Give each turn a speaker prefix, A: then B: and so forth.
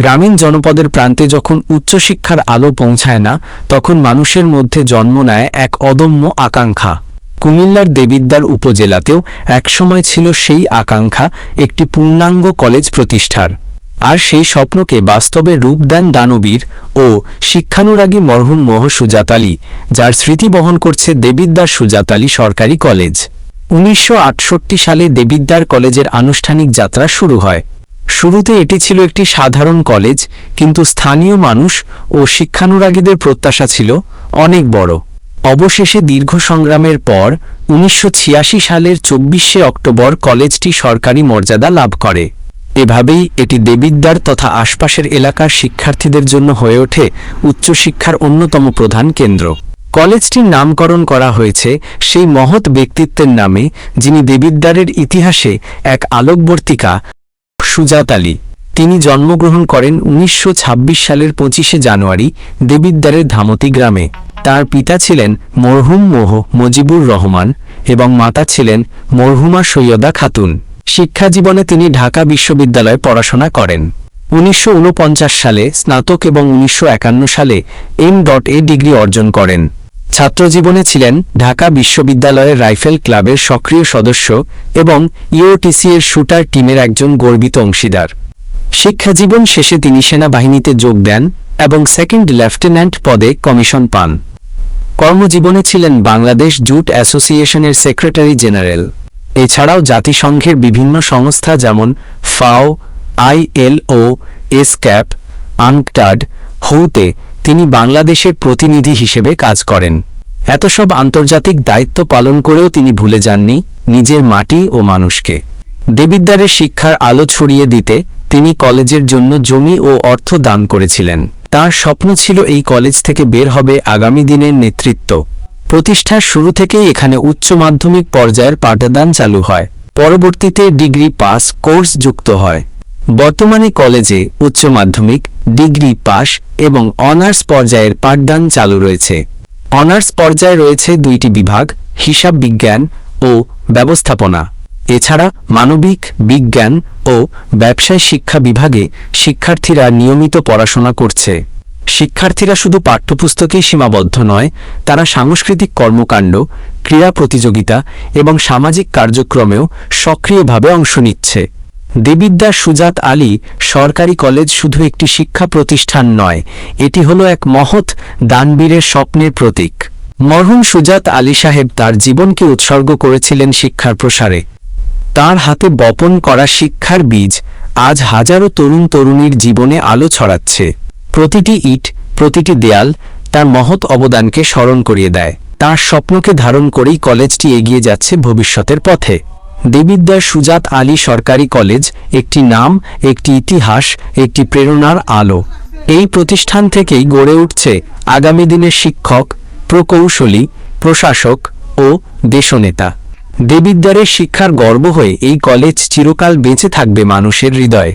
A: গ্রামীণ জনপদের প্রান্তে যখন উচ্চশিক্ষার আলো পৌঁছায় না, তখন মানুষের মধ্যে জন্ম নেয় এক অদম্য আকাঙ্ক্ষা। কুমিল্লার দেবিদ্বার উপজেলাতেও একসময় ছিল সেই আকাঙ্ক্ষা, একটি পূর্ণাঙ্গ কলেজ প্রতিষ্ঠার। আর সেই স্বপ্নকে বাস্তবে রূপ দেন দানবীর ও শিক্ষানুরাগী মরহুম মোহ সুজাত আলী, যার স্মৃতি বহন করছে দেবিদ্বার সুজাত আলী সরকারি কলেজ। উনিশশো আটষট্টি সালে দেবিদ্বার কলেজের আনুষ্ঠানিক যাত্রা শুরু হয়। শুরুতে এটি ছিল একটি সাধারণ কলেজ, কিন্তু স্থানীয় মানুষ ও শিক্ষানুরাগীদের প্রত্যাশা ছিল অনেক বড়। অবশেষে দীর্ঘ সংগ্রামের পর, উনিশশো ছিয়াশি সালের চব্বিশে অক্টোবর কলেজটি সরকারি মর্যাদা লাভ করে। এভাবেই এটি দেবিদ্বার তথা আশপাশের এলাকার শিক্ষার্থীদের জন্য হয়ে ওঠে উচ্চশিক্ষার অন্যতম প্রধান কেন্দ্র। কলেজটির নামকরণ করা হয়েছে সেই মহৎ ব্যক্তিত্বের নামে, যিনি দেবিদ্বারের ইতিহাসে এক আলোকবর্তিকা সুজাত আলী। তিনি জন্মগ্রহণ করেন উনিশশো ছাব্বিশ সালের পঁচিশে জানুয়ারি দেবিদ্বারের ধামতি গ্রামে। তার পিতা ছিলেন মরহুম মোহ মজিবুর রহমান এবং মাতা ছিলেন মরহুমা সৈয়দা খাতুন। শিক্ষা জীবনে তিনি ঢাকা বিশ্ববিদ্যালয়ে পড়াশোনা করেন। উনিশশো ঊনপঞ্চাশ সালে স্নাতক এবং উনিশশো একান্ন সালে এম ডট এ ডিগ্রি অর্জন করেন। ছাত্রজীবনে ছিলেন ঢাকা বিশ্ববিদ্যালয়ের রাইফেল ক্লাবের সক্রিয় সদস্য এবং ইওটিসি এর শুটার টিমের একজন গর্বিত অংশীদার। শিক্ষাজীবন শেষে তিনি সেনাবাহিনীতে যোগ দেন এবং সেকেন্ড লেফটেন্যান্ট পদে কমিশন পান। কর্মজীবনে ছিলেন বাংলাদেশ জুট অ্যাসোসিয়েশনের সেক্রেটারি জেনারেল। এছাড়াও জাতিসংঘের বিভিন্ন সংস্থা যেমন ফাও আইএলও এসক্যাপ আনকটাড হৌতে তিনি বাংলাদেশের প্রতিনিধি হিসেবে কাজ করেন। এত সব আন্তর্জাতিক দায়িত্ব পালন করেও তিনি ভুলে যাননি নিজের মাটি ও মানুষকে। দেবিদ্বারের শিক্ষার আলো ছড়িয়ে দিতে তিনি কলেজের জন্য জমি ও অর্থ দান করেছিলেন। তার স্বপ্ন ছিল এই কলেজ থেকে বের হবে আগামী দিনের নেতৃত্ব। প্রতিষ্ঠার শুরু থেকেই এখানে উচ্চ মাধ্যমিক পর্যায়ের পাঠদান চালু হয়। পরবর্তীতে ডিগ্রি পাস কোর্স যুক্ত হয়। বর্তমানে কলেজে উচ্চ মাধ্যমিক, ডিগ্রি পাস এবং অনার্স পর্যায়ের পাঠদান চালু রয়েছে। অনার্স পর্যায়ে রয়েছে দুইটি বিভাগ, হিসাব বিজ্ঞান ও ব্যবস্থাপনা। এছাড়া মানবিক বিজ্ঞান ও ব্যবসায় শিক্ষা বিভাগে শিক্ষার্থীরা নিয়মিত পড়াশোনা করছে। শিক্ষার্থীরা শুধু পাঠ্যপুস্তকেই সীমাবদ্ধ নয়, তারা সাংস্কৃতিক কর্মকাণ্ড, ক্রীড়া প্রতিযোগিতা এবং সামাজিক কার্যক্রমেও সক্রিয়ভাবে অংশ নিচ্ছে। দেবিদ্যা সুজাত আলী সরকারি কলেজ শুধু একটি শিক্ষা প্রতিষ্ঠান নয়, এটি হলো এক মহৎ দানবীরের স্বপ্নের প্রতীক। মরহুম সুজাত আলী সাহেব তার জীবনকে উৎসর্গ করেছিলেন শিক্ষার প্রসারে। তার হাতে বপন করা শিক্ষার বীজ আজ হাজারো তরুণ তরুণীর জীবনে আলো ছড়াচ্ছে। প্রতিটি ইট, প্রতিটি দেয়াল তার মহৎ অবদানকে স্মরণ করিয়ে দেয়। তার স্বপ্নকে ধারণ করেই কলেজটি এগিয়ে যাচ্ছে ভবিষ্যতের পথে। দেবিদ্যার সুজাত আলী সরকারি কলেজ, একটি নাম, একটি ইতিহাস, একটি প্রেরণার আলো। এই প্রতিষ্ঠান থেকেই গড়ে উঠছে আগামী দিনের শিক্ষক, প্রকৌশলী, প্রশাসক ও দেশনেতা। দেবিদ্বারের শিক্ষার গর্ব হয়ে এই কলেজ চিরকাল বেঁচে থাকবে মানুষের হৃদয়ে।